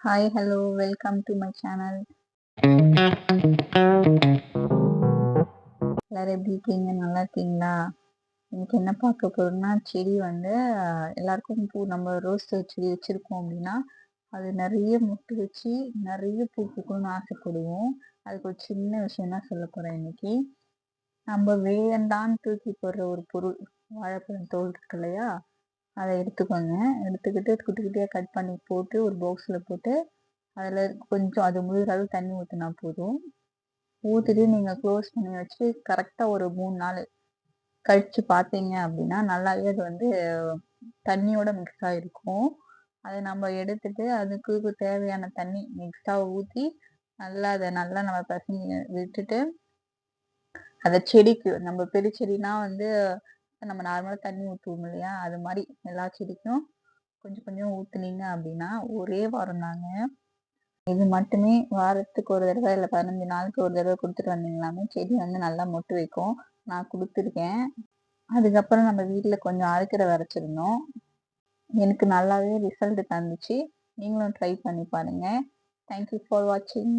Hi hello welcome to my channel எல்லாரும் எப்படி இருக்கீங்க? நல்லா இருக்கீங்களா? இன்னைக்கு என்ன பார்க்க போறோம்னா செடி வந்து எல்லாருக்கும் பூ நம்ம ரோஸ் செடி வச்சிருக்கோம் அப்படின்னா அது நிறைய முட்டு வச்சு நிறைய பூ பூக்கணும்னு ஆசைப்படுவோம். அதுக்கு ஒரு சின்ன விஷயம் தான் சொல்ல போறேன் இன்னைக்கு. நம்ம வேண்டான்னு தூக்கி போடுற ஒரு பொருள் வாழைப்பழம் தோல் இருக்கு இல்லையா? அதை எடுத்துக்கோங்க. எடுத்துக்கிட்டு குட்டி குட்டியாக கட் பண்ணி போட்டு ஒரு பாக்ஸில் போட்டு அதில் கொஞ்சம் அது முழுகிற அளவு தண்ணி ஊற்றினா போதும். ஊற்றிட்டு நீங்கள் க்ளோஸ் பண்ணி வச்சு கரெக்டாக ஒரு மூணு நாள் கழிச்சு பார்த்தீங்க அப்படின்னா நல்லாவே அது வந்து தண்ணியோட மிக்ஸ் ஆகிருக்கும் அதை நம்ம எடுத்துட்டு அதுக்கு தேவையான தண்ணி மிக்ஸாக ஊற்றி நல்லா அதை நல்லா நம்ம பசங்க விட்டுட்டு அதை செடிக்கு நம்ம பெரிய செடினா வந்து நம்ம நார்மலாக தண்ணி ஊற்றுவோம் இல்லையா? அது மாதிரி எல்லா செடிக்கும் கொஞ்சம் கொஞ்சம் ஊற்றுனீங்க அப்படின்னா ஒரே வாரம் தாங்க. இது மட்டுமே வாரத்துக்கு ஒரு தடவை இல்லை பதினஞ்சு நாளுக்கு ஒரு தடவை கொடுத்துட்டு வந்தீங்களாமே? செடி வந்து நல்லா மொட்டு வைக்கும். நான் கொடுத்துருக்கேன். அதுக்கப்புறம் நம்ம வீட்டில் கொஞ்சம் அரைக்கிற வரைச்சிருந்தோம். எனக்கு நல்லாவே ரிசல்ட் தந்துச்சு நீங்களும் ட்ரை பண்ணி பாருங்கள் தேங்க்யூ ஃபார் வாட்சிங்